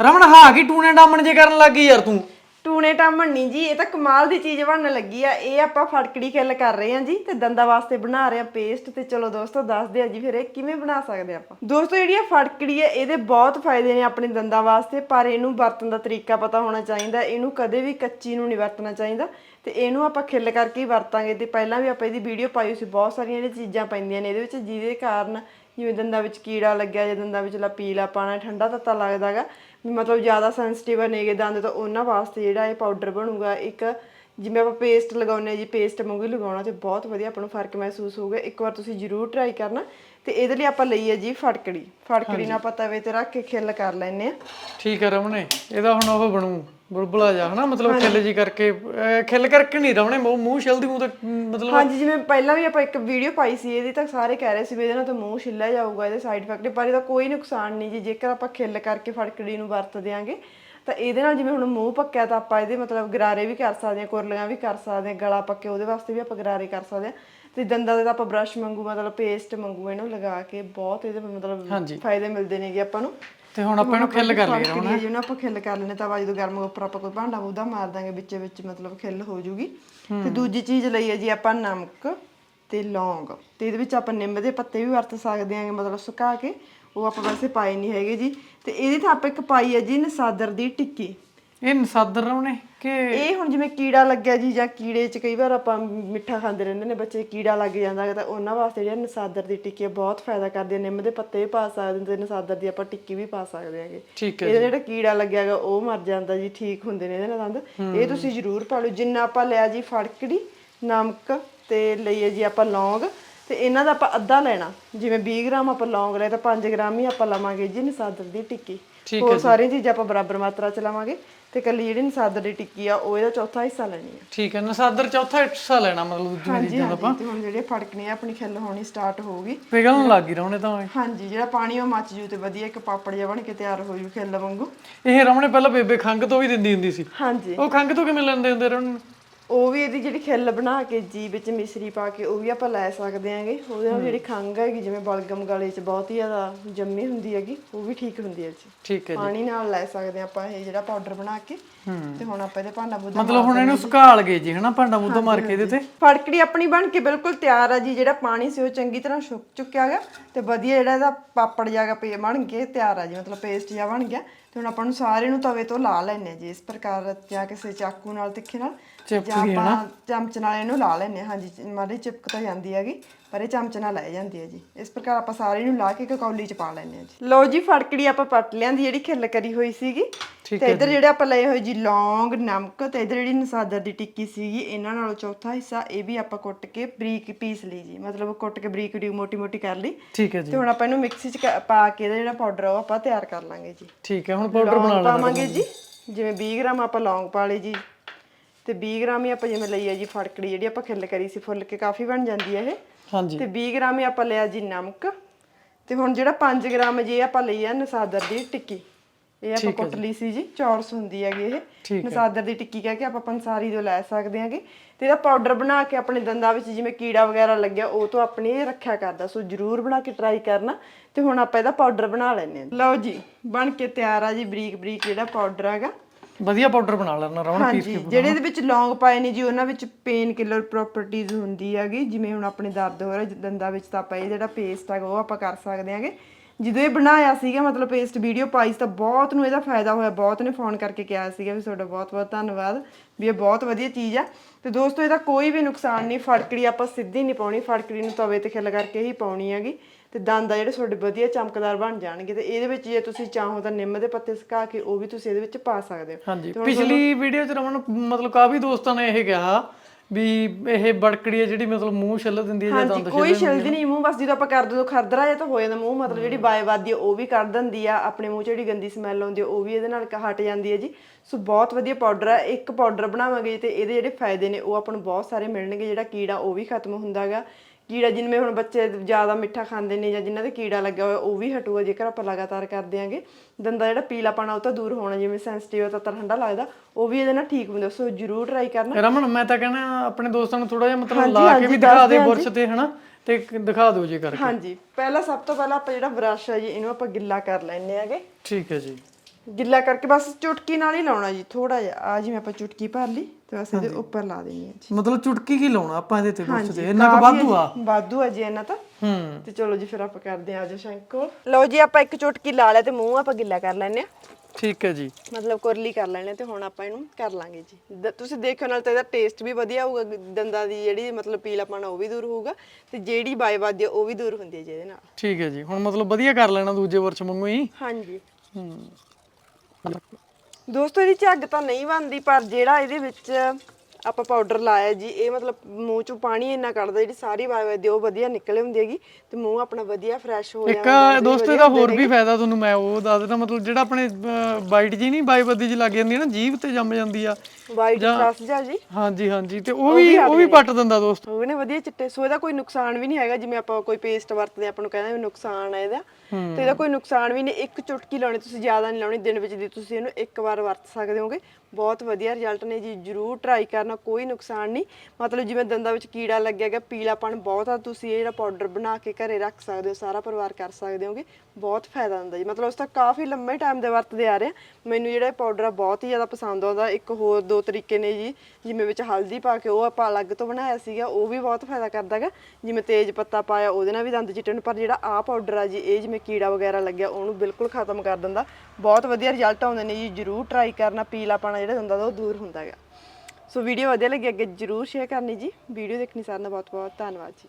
ਰਮਨ, ਹਾਂ ਕੀ ਟੂਣੇ ਡਾਮਣ ਜੇ ਕਰਨ ਲੱਗੀ ਯਾਰ ਤੂੰ? ਟੂਣੇ ਟਾਮਣ ਨਹੀਂ ਜੀ, ਇਹ ਤਾਂ ਕਮਾਲ ਦੀ ਚੀਜ਼ ਬਣਨ ਲੱਗੀ ਆ। ਇਹ ਆਪਾਂ ਫੜਕੜੀ ਖਿੱਲ ਕਰ ਰਹੇ ਆ ਜੀ ਤੇ ਦੰਦਾਂ ਵਾਸਤੇ ਬਣਾ ਰਹੇ ਆ ਪੇਸਟ ਤੇ ਚਲੋ ਦੋਸਤੋ, ਦੱਸਦੇ ਆ ਜੀ ਫਿਰ ਇਹ ਕਿਵੇਂ ਬਣਾ ਸਕਦੇ ਆਪਾਂ। ਦੋਸਤੋ, ਜਿਹੜੀ ਇਹ ਫੜਕੜੀ ਆ, ਇਹਦੇ ਬਹੁਤ ਫਾਇਦੇ ਨੇ ਆਪਣੇ ਦੰਦਾਂ ਵਾਸਤੇ, ਪਰ ਇਹਨੂੰ ਵਰਤਣ ਦਾ ਤਰੀਕਾ ਪਤਾ ਹੋਣਾ ਚਾਹੀਦਾ, ਇਹਨੂੰ ਕਦੇ ਵੀ ਕੱਚੀ ਨੂੰ ਨਹੀਂ ਵਰਤਣਾ ਚਾਹੀਦਾ। ਤੇ ਇਹਨੂੰ ਆਪਾਂ ਖਿੱਲ ਕਰਕੇ ਹੀ ਵਰਤਾਂਗੇ। ਤੇ ਪਹਿਲਾਂ ਵੀ ਆਪਾਂ ਇਹਦੀ ਵੀਡੀਓ ਪਾਈ ਸੀ ਬਹੁਤ ਸਾਰੀਆਂ ਇਹ ਚੀਜ਼ਾਂ ਪੈਂਦੀਆਂ ਨੇ। ਇਹਦੇ ਵਿੱਚ ਜਿਹਦੇ ਕਾਰਨ ਜਿਵੇਂ ਦੰਦਾਂ ਵਿੱਚ ਕੀੜਾ ਲੱਗਿਆ ਜਾਂ ਦੰਦਾਂ ਵਿੱਚ ਪੀਲਾ ਪਾਣਾ ਠੰਡਾ ਤੱਤਾ ਲੱਗਦਾਗਾ ਵੀ ਮਤਲਬ ਜ਼ਿਆਦਾ ਸੈਂਸਿਟਿਵ ਨੇਗੇ ਦੰਦ ਤਾਂ ਉਹਨਾਂ ਵਾਸਤੇ ਜਿਹੜਾ ਇਹ ਪਾਊਡਰ ਬਣੂਗਾ ਇੱਕ ਜਿਵੇਂ ਆਪਾਂ ਪੇਸਟ ਲਗਾਉਂਦੇ ਜੀ ਪੇਸਟ ਵਾਂਗੂ ਲਗਾਉਣਾ ਤੇ ਬਹੁਤ ਵਧੀਆ ਆਪਾਂ ਨੂੰ ਫ਼ਰਕ ਮਹਿਸੂਸ ਹੋਊਗਾ। ਇੱਕ ਵਾਰ ਤੁਸੀਂ ਜ਼ਰੂਰ ਟਰਾਈ ਕਰਨਾ। ਤੇ ਇਹਦੇ ਲਈ ਆਪਾਂ ਲਈ ਹੈ ਜੀ ਫੜਕੜੀ। ਫੜਕੜੀ ਨਾਲ ਆਪਾਂ ਤਵੇ ਤੇ ਰੱਖ ਕੇ ਖਿੱਲ ਕਰ ਲੈਨੇ ਆ ਠੀਕ ਹੈ ਰਮਨੇ ਇਹਦਾ ਹੁਣ ਉਹ ਬਣੂ। ਬੁਲਬੁਲਾ ਜਾ ਹਨਾ? ਮਤਲਬ ਖਿੱਲ ਜੀ ਕਰਕੇ ਅਹ ਖਿੱਲ ਕਰਕੇ ਨਹੀਂ ਰਮਨੇ ਮੂੰਹ ਛਿਲਦੀ ਮੂੰਹ ਤੇ ਮਤਲਬ ਹਾਂਜੀ ਜਿਵੇਂ ਪਹਿਲਾਂ ਵੀ ਆਪਾਂ ਇੱਕ ਵੀਡੀਓ ਪਾਈ ਸੀ ਇਹਦੀ ਤਾਂ ਸਾਰੇ ਕਹਿ ਰਹੇ ਸੀ ਵੀ ਇਹਦੇ ਨਾਲ ਤਾਂ ਮੂੰਹ ਛਿੱਲਿਆ ਜਾਊਗਾ ਇਹਦੇ ਸਾਈਡ ਇਫੈਕਟ ਪਰ ਇਹਦਾ ਕੋਈ ਨੁਕਸਾਨ ਨਹੀਂ ਜੀ। ਜੇਕਰ ਆਪਾਂ ਖਿੱਲ ਕਰਕੇ ਫੜਕੜੀ ਨੂੰ ਵਰਤ ਦਿਆਂਗੇ ਤਾਂ ਇਹਦੇ ਨਾਲ ਜਿਵੇਂ ਹੁਣ ਮੂੰਹ ਪੱਕਿਆ ਤਾਂ ਆਪਾਂ ਇਹਦੇ ਮਤਲਬ ਗਰਾਰੇ ਵੀ ਕਰ ਸਕਦੇ ਹਾਂ ਕੁਰਲੀਆਂ ਵੀ ਕਰ ਸਕਦੇ ਹਾਂ ਗਲਾ ਪੱਕੇ ਉਹਦੇ ਵਾਸਤੇ ਵੀ ਆਪਾਂ ਗਰਾਰੇ ਕਰ ਸਕਦੇ ਹਾਂ। ਤੇ ਦੰਦਾਂ ਦੇ ਤਾਂ ਆਪਾਂ ਬ੍ਰਸ਼ ਵਾਂਗੂ ਮਤਲਬ ਪੇਸਟ ਵਾਂਗੂ ਇਹਨੂੰ ਲਗਾ ਕੇ ਬਹੁਤ ਇਹਦੇ ਮਤਲਬ ਫਾਇਦੇ ਮਿਲਦੇ ਨੇਗੇ ਆਪਾਂ ਨੂੰ। ਤੇ ਹੁਣ ਆਪਾਂ ਇਹਨੂੰ ਖਿੱਲ ਕਰ ਲਈ ਫੜਕੜੀ ਜਿਹਨੂੰ ਆਪਾਂ ਖਿੱਲ ਕਰ ਲੈਨੇ ਤਾਂ ਜਦੋਂ ਗਰਮ ਉੱਪਰ ਆਪਾਂ ਕੋਈ ਭਾਂਡਾ ਬੂਦਾ ਮਾਰ ਦਾਂਗੇ ਵਿੱਚ ਵਿੱਚ ਮਤਲਬ ਖਿੱਲ ਹੋ ਜੂਗੀ। ਤੇ ਦੂਜੀ ਚੀਜ਼ ਲਈ ਹੈ ਜੀ ਆਪਾਂ ਨਮਕ ਤੇ ਲੌਂਗ। ਤੇ ਇਹਦੇ ਵਿੱਚ ਆਪਾਂ ਨਿੰਮ ਦੇ ਪੱਤੇ ਵੀ ਵਰਤ ਸਕਦੇ ਆਂਗੇ ਮਤਲਬ ਸੁਕਾ ਕੇ। ਉਹ ਆਪਾਂ ਵੈਸੇ ਪਾਏ ਨਹੀਂ ਹੈਗੇ ਜੀ। ਤੇ ਇਹਦੀ ਤਾਂ ਆਪਾਂ ਇੱਕ ਪਾਈ ਹੈ ਜੀ ਨਸਾਦਰ ਦੀ ਟਿੱਕੀ। ਇਹ ਨਸਾਦਰ ਰਮਨੇ ਕਿ ਇਹ ਹੁਣ ਜਿਵੇਂ ਕੀੜਾ ਲੱਗਿਆ ਜੀ ਜਾਂ ਕੀੜੇ 'ਚ ਕਈ ਵਾਰ ਆਪਾਂ ਮਿੱਠਾ ਖਾਂਦੇ ਰਹਿੰਦੇ ਨੇ ਬੱਚੇ ਕੀੜਾ ਲੱਗ ਜਾਂਦਾ ਤਾਂ ਉਹਨਾਂ ਵਾਸਤੇ ਜਿਹੜਾ ਨਸਾਦਰ ਦੀ ਟਿੱਕੀ ਹੈ ਬਹੁਤ ਫਾਇਦਾ ਕਰਦੀ ਹੈ ਨਿੰਮ ਦੇ ਪੱਤੇ ਵੀ ਪਾ ਸਕਦੇ ਹਾਂ ਤੇ ਨਸਾਦਰ ਦੀ ਆਪਾਂ ਟਿੱਕੀ ਵੀ ਪਾ ਸਕਦੇ ਹਾਂਗੇ। ਠੀਕ ਹੈ ਇਹਦਾ ਜਿਹੜਾ ਕੀੜਾ ਲੱਗਿਆ ਹੈਗਾ ਉਹ ਮਰ ਜਾਂਦਾ ਜੀ ਠੀਕ ਹੁੰਦੇ ਨੇ ਇਹਦੇ ਨਾਲ ਦੰਦ ਇਹ ਤੁਸੀਂ ਜ਼ਰੂਰ ਪਾ ਲਓ। ਜਿੰਨਾ ਆਪਾਂ ਲਿਆ ਜੀ ਫੜਕੜੀ ਨਮਕ ਤੇ ਲਈਏ ਜੀ ਆਪਾਂ ਲੌਂਗ ਤੇ ਇਹਨਾਂ ਦਾ ਆਪਾਂ ਅੱਧਾ ਲੈਣਾ। ਜਿਵੇਂ 20 ਗ੍ਰਾਮ ਆਪਾਂ ਲੌਂਗ ਲਏ ਤਾਂ 5 ਗ੍ਰਾਮ ਹੀ ਆਪਾਂ ਲਵਾਂਗੇ ਜੀ ਨਸਾਦਰ ਦੀ ਟਿੱਕੀ। ਹੋਰ ਸਾਰੀਆਂ ਚੀਜ਼ਾਂ ਆਪਾਂ ਬਰਾਬਰ ਮਾਤਰਾ ਚ ਲਵਾਂਗੇ ਤੇ ਕੱਲੀ ਜਿਹੜੀ ਨਸਾਦਰ ਦੀ ਟਿੱਕੀ ਆ ਉਹ ਇਹਦਾ ਚੌਥਾ ਹਿੱਸਾ ਲੈਣੀ ਆ। ਠੀਕ ਹੈ ਨਸਾਦਰ ਚੌਥਾ ਹਿੱਸਾ ਲੈਣਾ ਮਤਲਬ ਦੂਜੀ ਹਾਂਜੀ ਹਾਂਜੀ ਤੇ ਹੁਣ ਜਿਹੜੇ ਫੜਕਣੀ ਆ ਆਪਣੀ ਖਿੱਲ ਹੋਣੀ ਸਟਾਰਟ ਹੋਊਗੀ। ਪਿਘਲਣ ਲੱਗ ਗਈ ਰਮਨੇ ਤਾਂ। ਹਾਂਜੀ ਜਿਹੜਾ ਪਾਣੀ ਉਹ ਮੱਚ ਜੂ ਤੇ ਵਧੀਆ ਇੱਕ ਪਾਪੜ ਜਿਹਾ ਬਣ ਕੇ ਤਿਆਰ ਹੋ ਜੂ ਖਿੱਲ ਵਾਂਗੂ। ਇਹ ਰਮਨੇ ਪਹਿਲਾਂ ਬੇਬੇ ਖੰਗ ਤੋਂ ਵੀ ਦਿੰਦੀ ਹੁੰਦੀ ਸੀ। ਹਾਂਜੀ। ਉਹ ਖੰਗ ਤੋਂ ਕਿਵੇਂ ਲੈਂਦੇ ਹੁੰਦੇ ਰਮਨ ਉਹ ਵੀ ਇਹਦੀ ਜਿਹੜੀ ਖਿੱਲ ਬਣਾ ਕੇ ਜੀ ਵਿੱਚ ਮਿਸਰੀ ਪਾ ਕੇ ਉਹ ਵੀ ਆਪਾਂ ਲੈ ਸਕਦੇ ਆਂਗੇ। ਉਹਦੇ ਨਾਲ ਜਿਹੜੀ ਖੰਗ ਹੈਗੀ ਜਿਵੇਂ ਬਲਗਮ ਗਲੇ 'ਚ ਬਹੁਤ ਹੀ ਜ਼ਿਆਦਾ ਜੰਮੀ ਹੁੰਦੀ ਹੈਗੀ ਉਹ ਵੀ ਠੀਕ ਹੁੰਦੀ ਹੈ ਜੀ ਠੀਕ ਹੈ ਪਾਣੀ ਨਾਲ ਲੈ ਸਕਦੇ ਹਾਂ ਆਪਾਂ ਇਹ ਜਿਹੜਾ ਪਾਊਡਰ ਬਣਾ ਕੇ ਤੇ ਹੁਣ ਆਪਾਂ ਇਹਦੇ ਭਾਂਡਾ ਬੁੱਧਾ ਮਤਲਬ ਹੁਣ ਇਹਨੂੰ ਸੁਕਾਲ ਗਏ ਜੀ ਹਨਾ ਭਾਂਡਾ ਮੁੱਦਾ ਮਾਰ ਕੇ ਇਹਦੇ ਤੇ? ਫੜਕੜੀ ਆਪਣੀ ਬਣ ਕੇ ਬਿਲਕੁਲ ਤਿਆਰ ਆ ਜੀ ਜਿਹੜਾ ਪਾਣੀ ਸੀ ਉਹ ਚੰਗੀ ਤਰ੍ਹਾਂ ਸੁੱਕ ਚੁੱਕਿਆ ਗਿਆ ਤੇ ਵਧੀਆ ਜਿਹੜਾ ਇਹਦਾ ਪਾਪੜ ਜਾਗਾ ਪੇ ਬਣ ਕੇ ਤਿਆਰ ਆ ਜੀ ਮਤਲਬ ਪੇਸਟ ਜਿਹਾ ਬਣ ਗਿਆ। ਤੇ ਹੁਣ ਆਪਾਂ ਨੂੰ ਸਾਰੇ ਨੂੰ ਤਵੇ ਤੋਂ ਲਾ ਲੈਣੇ ਆ ਜੀ ਇਸ ਪ੍ਰਕਾਰ ਜਾਂ ਕਿਸੇ ਚਾਕੂ ਨਾਲ ਤਿੱਖੇ ਨਾਲ। ਚਿਪਕ ਜਾਂ ਆਪਾਂ ਚਮਚ ਨਾਲ ਇਹਨੂੰ ਲਾ ਆ ਹਾਂਜੀ ਮਾੜੀ ਚਿਪਕ ਤਾਂ ਜਾਂਦੀ ਹੈਗੀ ਪਰ ਇਹ ਚਮਚ ਨਾਲ ਲੈ ਜਾਂਦੀ ਹੈ ਜੀ। ਇਸ ਪ੍ਰਕਾਰ ਆਪਾਂ ਸਾਰੇ ਨੂੰ ਲਾ ਕੇ ਇੱਕ ਕੌਲੀ ਚ ਪਾ ਲੈਣੇ ਆ ਜੀ। ਲਓ ਜੀ ਫੜਕੜੀ ਆਪਾਂ ਪੱਟ ਲਿਆਂਦੀ ਜਿਹੜੀ ਖਿੱਲ ਕਰੀ ਹੋਈ ਸੀਗੀ। ਤੇ ਇਧਰ ਜਿਹੜੇ ਆਪਾਂ ਲਏ ਹੋਏ ਜੀ ਲੌਂਗ ਨਮਕ ਤੇ ਇਧਰ ਜਿਹੜੀ ਨਸਾਦਰ ਦੀ ਟਿੱਕੀ ਸੀਗੀ ਇਹਨਾਂ ਨਾਲੋਂ ਚੌਥਾ ਹਿੱਸਾ ਇਹ ਵੀ ਆਪਾਂ ਕੁੱਟ ਕੇ ਬਰੀਕ ਪੀਸ ਲਈ ਜੀ। ਮਤਲਬ ਕੁੱਟ ਕੇ ਬਰੀਕ ਬਰੀਕ ਮੋਟੀ ਮੋਟੀ ਕਰ ਲਈ। ਠੀਕ ਹੈ ਜੀ। ਤੇ ਹੁਣ ਆਪਾਂ ਇਹਨੂੰ ਮਿਕਸੀ ਚ ਪਾ ਕੇ ਇਹਦਾ ਜਿਹੜਾ ਪਾਊਡਰ ਉਹ ਆਪਾਂ ਤਿਆਰ ਕਰ ਲਾਂਗੇ ਜੀ। ਠੀਕ ਹੈ ਹੁਣ ਪਾਊਡਰ ਬਣਾ ਲੌਂਗ ਪਾਵਾਂਗੇ ਜੀ। ਜਿਵੇਂ 20 ਗ੍ਰਾਮ ਆਪਾਂ ਲੌਂਗ ਪਾ ਲਈ ਜੀ। ਤੇ 20 ਗ੍ਰਾਮ ਹੀ ਆਪਾਂ ਜਿਵੇਂ ਲਈ ਹੈ ਜੀ ਫੜਕੜੀ ਜਿਹੜੀ ਆਪਾਂ ਖਿੱਲ ਕਰੀ ਸੀ ਫੁੱਲ ਕੇ ਕਾਫੀ ਬਣ ਜਾਂਦੀ ਹੈ ਇਹ। ਹਾਂਜੀ। ਤੇ 20 ਗ੍ਰਾਮ ਹੀ ਆਪਾਂ ਲਿਆ ਜੀ ਨਮਕ। ਤੇ ਹੁਣ ਜਿਹੜਾ 5 ਗ੍ਰਾਮ ਜੇ ਆਪਾਂ ਲਈ ਆ ਨਸਾਦਰ ਦੀ ਟਿੱਕੀ ਇਹ ਆਪਾਂ ਕੁੱਟ ਲਈ ਸੀ ਜੀ ਚੌਰਸ ਹੁੰਦੀ ਹੈਗੀ ਇਹ। ਨਸਾਦਰ ਦੀ ਟਿੱਕੀ ਕਹਿ ਕੇ ਆਪਾਂ ਪੰਸਾਰੀ ਤੋਂ ਲੈ ਸਕਦੇ ਹਾਂਗੇ। ਤੇ ਇਹਦਾ ਪਾਊਡਰ ਬਣਾ ਕੇ ਆਪਣੇ ਦੰਦਾਂ ਵਿੱਚ ਜਿਵੇਂ ਕੀੜਾ ਵਗੈਰਾ ਲੱਗਿਆ ਉਹ ਤੋਂ ਆਪਣੀ ਰੱਖਿਆ ਕਰਦਾ। ਸੋ ਜਰੂਰ ਬਣਾ ਕੇ ਟਰਾਈ ਕਰਨਾ। ਤੇ ਹੁਣ ਆਪਾਂ ਇਹਦਾ ਪਾਊਡਰ ਬਣਾ ਲੈਨੇ ਆ ਲਓ ਜੀ ਬਣ ਕੇ ਤਿਆਰ ਆ ਜੀ ਬਰੀਕ ਬਰੀਕ ਜਿਹੜਾ ਪਾਊਡਰ ਹੈਗਾ। ਵਧੀਆ ਪਾਊਡਰ ਬਣਾ ਲੈਣਾ ਰਮਨ ਹਾਂਜੀ ਜਿਹੜੇ ਇਹਦੇ ਵਿੱਚ ਲੌਂਗ ਪਾਏ ਨੇ ਜੀ ਉਹਨਾਂ ਵਿੱਚ ਪੇਨ ਕਿਲਰ ਪ੍ਰੋਪਰਟੀਜ਼ ਹੁੰਦੀ ਹੈਗੀ ਜਿਵੇਂ ਹੁਣ ਆਪਣੇ ਦਰਦ ਹੋ ਰਿਹਾ ਦੰਦਾਂ ਵਿੱਚ ਤਾਂ ਆਪਾਂ ਇਹ ਜਿਹੜਾ ਪੇਸਟ ਹੈਗਾ ਉਹ ਆਪਾਂ ਕਰ ਸਕਦੇ ਹਾਂਗੇ। ਜਦੋਂ ਇਹ ਬਣਾਇਆ ਸੀਗਾ ਮਤਲਬ ਪੇਸਟ ਵੀਡੀਓ ਪਾਈ ਸੀ ਤਾਂ ਬਹੁਤ ਨੂੰ ਇਹਦਾ ਫਾਇਦਾ ਹੋਇਆ ਬਹੁਤ ਨੇ ਫੋਨ ਕਰਕੇ ਕਿਹਾ ਸੀਗਾ ਵੀ ਤੁਹਾਡਾ ਬਹੁਤ ਬਹੁਤ ਧੰਨਵਾਦ ਵੀ ਇਹ ਬਹੁਤ ਵਧੀਆ ਚੀਜ਼ ਆ। ਤੇ ਦੋਸਤੋ ਇਹਦਾ ਕੋਈ ਵੀ ਨੁਕਸਾਨ ਨਹੀਂ ਫੜਕੜੀ ਆਪਾਂ ਸਿੱਧੀ ਨਹੀਂ ਪਾਉਣੀ ਫੜਕੜੀ ਨੂੰ ਤਵੇ ਤੇ ਖਿੱਲ ਕਰਕੇ ਹੀ ਪਾਉਣੀ ਹੈਗੀ ਤੇ ਦੰਦ ਆ ਜਿਹੜੇ ਤੁਹਾਡੇ ਵਧੀਆ ਚਮਕਦਾਰ ਬਣ ਜਾਣਗੇ ਤੇ ਇਹਦੇ ਵਿੱਚ ਜੇ ਤੁਸੀਂ ਚਾਹੋ ਤਾਂ ਨਿੰਮ ਦੇ ਪੱਤੇ ਸੁਕਾ ਕੇ ਉਹ ਵੀ ਤੁਸੀਂ ਇਹਦੇ ਵਿੱਚ ਪਾ ਸਕਦੇ ਹੋ। ਹਾਂਜੀ ਪਿਛਲੀ ਵੀਡੀਓ 'ਚ ਰਮਨ ਮਤਲਬ ਕਾਫੀ ਦੋਸਤਾਂ ਨੇ ਇਹ ਕਿਹਾ ਵੀ ਇਹ ਬੜਕੜੀ ਹੈ ਜਿਹੜੀ ਮਤਲਬ ਮੂੰਹ ਛਿੱਲ ਦਿੰਦੀ ਹੈ ਜਾਂ ਹਾਂਜੀ ਕੋਈ ਛਿਲਦੀ ਨਹੀਂ ਮੂੰਹ ਬਸ ਜਦੋਂ ਆਪਾਂ ਕਰਦੇ ਤੋਂ ਖਰਦਰਾ ਜਾਂ ਤਾਂ ਹੋ ਜਾਂਦਾ ਮੂੰਹ ਮਤਲਬ ਜਿਹੜੀ ਬਾਇਵਾਦੀ ਆ ਉਹ ਵੀ ਕੱਢ ਦਿੰਦੀ ਆ ਆਪਣੇ ਮੂੰਹ 'ਚ ਜਿਹੜੀ ਗੰਦੀ ਸਮੈਲ ਆਉਂਦੀ ਆ ਉਹ ਵੀ ਇਹਦੇ ਨਾਲ ਹਟ ਜਾਂਦੀ ਹੈ ਜੀ। ਸੋ ਬਹੁਤ ਵਧੀਆ ਪਾਊਡਰ ਆ ਇੱਕ ਪਾਊਡਰ ਬਣਾਵਾਂਗੇ ਤੇ ਇਹਦੇ ਜਿਹੜੇ ਫਾਇਦੇ ਨੇ ਉਹ ਆਪਾਂ ਨੂੰ ਬਹੁਤ ਸਾਰੇ ਮਿਲਣਗੇ ਜਿਹੜਾ ਕੀੜਾ ਉਹ ਵੀ ਖਤਮ ਹੁੰਦਾਗਾ ਕੀੜਾ ਜਿਵੇਂ ਹੁਣ ਬੱਚੇ ਜ਼ਿਆਦਾ ਮਿੱਠਾ ਖਾਂਦੇ ਨੇ ਜਾਂ ਜਿਨ੍ਹਾਂ ਦੇ ਕੀੜਾ ਲੱਗਿਆ ਹੋਇਆ ਉਹ ਵੀ ਹਟੂਗਾ ਜੇਕਰ ਆਪਾਂ ਲਗਾਤਾਰ ਕਰਦੇ ਆਂਗੇ। ਦੰਦਾ ਜਿਹੜਾ ਪੀਲਾਪਣਾ ਉਹ ਤਾਂ ਦੂਰ ਹੋਣਾ ਜਿਵੇਂ ਸੈਂਸਿਟਿਵ ਤਾਂ ਠੰਡਾ ਲੱਗਦਾ ਉਹ ਵੀ ਇਹਦੇ ਨਾਲ ਠੀਕ ਹੁੰਦਾ ਸੋ ਜਰੂਰ ਟਰਾਈ ਕਰਨਾ। ਰਮਨ ਮੈਂ ਤਾਂ ਕਹਿੰਦਾ ਆਪਣੇ ਦੋਸਤਾਂ ਨੂੰ ਥੋੜਾ ਜਿਹਾ ਮਤਲਬ ਲਾ ਕੇ ਵੀ ਦਿਖਾ ਦੇ ਬੁਰਸ਼ ਤੇ ਹਨਾ? ਤੇ ਦਿਖਾ ਦਿਓ ਜੇ ਕਰਕੇ। ਹਾਂਜੀ ਪਹਿਲਾਂ ਸਭ ਤੋਂ ਪਹਿਲਾਂ ਆਪਾਂ ਜਿਹੜਾ ਬ੍ਰਸ਼ ਹੈ ਜੀ ਇਹਨੂੰ ਆਪਾਂ ਗਿੱਲਾ ਕਰ ਲੈਣੇ ਆਗੇ। ਠੀਕ ਹੈ ਜੀ। ਗਿੱਲਾ ਕਰਕੇ ਬਸ ਚੁਟਕੀ ਨਾਲ ਹੀ ਲਾਉਣਾ ਜੀ ਥੋੜਾ ਜਿਹਾ। ਆ ਜਿਵੇਂ ਆਪਾਂ ਚੁਟਕੀ ਭਰ ਲਈ ਤੇ ਬਸ ਇਹਦੇ ਉੱਪਰ ਲਾ ਦੇਣੀ ਹੈ ਜੀ। ਮਤਲਬ ਚੁਟਕੀ ਕੀ ਲਾਉਣਾ ਆਪਾਂ ਇਹਦੇ ਤੇ ਬੁਰਸ਼ ਤੇ ਇੰਨਾ ਕੁ ਵਾਧੂ ਆ? ਵਾਧੂ ਆ ਜੀ ਇਹਨਾਂ ਤਾਂ। ਹੂੰ। ਤੇ ਚਲੋ ਜੀ ਫਿਰ ਆਪਾਂ ਕਰਦੇ ਆ ਆਜੋ ਸ਼ੰਕੋ ਲਓ ਜੀ ਆਪਾਂ ਇੱਕ ਚੁਟਕੀ ਲਾ ਲਿਆ ਤੇ ਮੂੰਹ ਆਪਾਂ ਗਿੱਲਾ ਕਰ ਲੈਣੇ ਆ ਠੀਕ ਹੈ ਜੀ। ਮਤਲਬ ਕੁਰਲੀ ਕਰ ਲੈਣੇ ਤੇ ਹੁਣ ਆਪਾਂ ਇਹਨੂੰ ਕਰ ਲਾਂਗੇ ਜੀ। ਦ- ਤੁਸੀਂ ਦੇਖੋ ਨਾਲ ਤਾਂ ਇਹਦਾ ਟੇਸਟ ਵੀ ਵਧੀਆ ਹੋਊਗਾ ਦੰਦਾਂ ਦੀ ਜਿਹੜੀ ਮਤਲਬ ਪੀਲਾਪਣ ਉਹ ਵੀ ਦੂਰ ਹੋਊਗਾ ਤੇ ਜਿਹੜੀ ਬਾਈ ਵੱਜਦੀ ਆ ਉਹ ਵੀ ਦੂਰ ਹੁੰਦੀ ਹੈ ਜੀ ਇਹਦੇ ਨਾਲ। ਠੀਕ ਹੈ ਜੀ। ਹੁਣ ਮਤਲਬ ਵਧੀਆ ਕਰ ਲੈਣਾ ਦੂਜੇ ਵਰਸ਼ ਵਾਂਗੂ ਹੀ। ਹਾਂਜੀ। ਦੋਸਤੋ ਇਹਦੀ ਝੱਗ ਤਾਂ ਨਹੀਂ ਬਣਦੀ ਪਰ ਜਿਹੜਾ ਇਹਦੇ ਵਿੱਚ ਆਪਾਂ ਪਾਊਡਰ ਲਾਇਆ ਜੀ ਇਹ ਮਤਲਬ ਮੂੰਹ ਚੋਂ ਪਾਣੀ ਇੰਨਾ ਕੱਢਦਾ ਜਿਹੜੀ ਸਾਰੀ ਵਾਇ ਵਾਇ ਦੀ ਉਹ ਵਧੀਆ ਨਿਕਲ ਹੁੰਦੀ ਹੈਗੀ ਤੇ ਮੂੰਹ ਆਪਣਾ ਵਧੀਆ ਫਰੈਸ਼ ਹੋ ਇੱਕ ਜਾਂਦਾ ਦੋਸਤੋ ਇਹਦਾ ਹੋਰ ਵੀ ਫਾਇਦਾ ਤੁਹਾਨੂੰ ਮੈਂ ਉਹ ਦੱਸ ਦਿੰਦਾ ਮਤਲਬ ਜਿਹੜਾ ਆਪਣੇ ਬਾਈਟ ਜੀ ਨਹੀਂ ਬਾਈਬਦੀ ਜੀ ਲੱਗ ਜਾਂਦੀ ਹੈ ਨਾ ਜੀਭ ਤੇ ਜੰਮ ਜਾਂਦੀ ਆ। ਵਾਈਟ ਰਸ ਜਾ ਜੀ। ਹਾਂਜੀ ਹਾਂਜੀ ਤੇ ਉਹ ਵੀ ਉਹ ਵੀ ਪੱਟ ਦਿੰਦਾ ਦੋਸਤ। ਉਹ ਨੇ ਵਧੀਆ ਚਿੱਟੇ ਸੋ ਇਹਦਾ ਕੋਈ ਨੁਕਸਾਨ ਵੀ ਨਹੀਂ ਹੈਗਾ ਜਿਵੇਂ ਆਪਾਂ ਕੋਈ ਪੇਸਟ ਵਰਤਦੇ ਆਪਾਂ ਨੂੰ ਕਹਿੰਦੇ ਵੀ ਨੁਕਸਾਨ ਹੈ ਇਹਦਾ। ਤੇ ਇਹਦਾ ਕੋਈ ਨੁਕਸਾਨ ਵੀ ਨਹੀਂ ਇੱਕ ਚੁਟਕੀ ਲਾਉਣੀ ਤੁਸੀਂ ਜ਼ਿਆਦਾ ਨਹੀਂ ਲਾਉਣੀ ਦਿਨ ਵਿੱਚ ਦੀ ਤੁਸੀਂ ਇਹਨੂੰ ਇੱਕ ਵਾਰ ਵਰਤ ਸਕਦੇ ਹੋਗੇ। ਬਹੁਤ ਵਧੀਆ ਰਿਜ਼ਲਟ ਨੇ ਜੀ ਜਰੂਰ ਟਰਾਈ ਕਰਨਾ ਕੋਈ ਨੁਕਸਾਨ ਨਹੀਂ। ਮਤਲਬ ਜਿਵੇਂ ਦੰਦਾਂ ਵਿੱਚ ਕੀੜਾ ਲੱਗਿਆ ਗਿਆ ਪੀਲਾਪਣ ਬਹੁਤ ਆ, ਤੁਸੀਂ ਇਹ ਜਿਹੜਾ ਪਾਊਡਰ ਬਣਾ ਕੇ ਘਰੇ ਰੱਖ ਸਕਦੇ ਹੋ, ਸਾਰਾ ਪਰਿਵਾਰ ਕਰ ਸਕਦੇ ਹੋਗੇ, ਬਹੁਤ ਫਾਇਦਾ ਹੁੰਦਾ ਜੀ। ਮਤਲਬ ਉਸ ਤਾਂ ਕਾਫੀ ਲੰਮੇ ਟਾਈਮ ਦੇ ਵਰਤਦੇ ਆ ਰਹੇ ਆ। ਮੈਨੂੰ ਜਿਹੜਾ ਇਹ ਪਾਊਡਰ ਆ ਬਹੁਤ ਹੀ ਜ਼ਿਆਦਾ ਪਸੰਦ ਆਉਂਦਾ। ਇੱਕ ਹੋਰ ਦੋ ਤਰੀਕੇ ਨੇ ਜੀ, ਜਿਵੇਂ ਵਿੱਚ ਹਲਦੀ ਪਾ ਕੇ ਉਹ ਆਪਾਂ ਅਲੱਗ ਤੋਂ ਬਣਾਇਆ ਸੀਗਾ, ਉਹ ਵੀ ਬਹੁਤ ਫਾਇਦਾ ਕਰਦਾਗਾ ਜਿਵੇਂ ਤੇਜ ਪੱਤਾ ਪਾਇਆ, ਉਹਦੇ ਨਾਲ ਵੀ ਦੰਦ ਚਿੱਟਣ ਪਰ ਜਿਹੜਾ ਆਹ ਪਾਊਡਰ ਆ ਜੀ, ਇਹ ਜਿਵੇਂ ਕੀੜਾ ਵਗੈਰਾ ਲੱਗਿਆ, ਉਹਨੂੰ ਬਿਲਕੁਲ ਖਤਮ ਕਰ ਦਿੰਦਾ। ਬਹੁਤ ਵਧੀਆ ਰਿਜ਼ਲਟ ਆਉਂਦੇ ਨੇ ਜੀ, ਜਰੂਰ ਟਰਾਈ ਕਰਨਾ ਪੀਲਾਪਣਾ ਜਿਹੜਾ ਹੁੰਦਾ ਉਹ ਦੂਰ ਹੁੰਦਾ ਹੈਗਾ ਸੋ ਵੀਡੀਓ ਵਧੀਆ ਲੱਗੀ, ਅੱਗੇ ਜਰੂਰ ਸ਼ੇਅਰ ਕਰਨੀ ਜੀ। ਵੀਡੀਓ ਦੇਖਣੀ ਸਾਰਿਆਂ ਦਾ ਬਹੁਤ ਬਹੁਤ ਧੰਨਵਾਦ ਜੀ।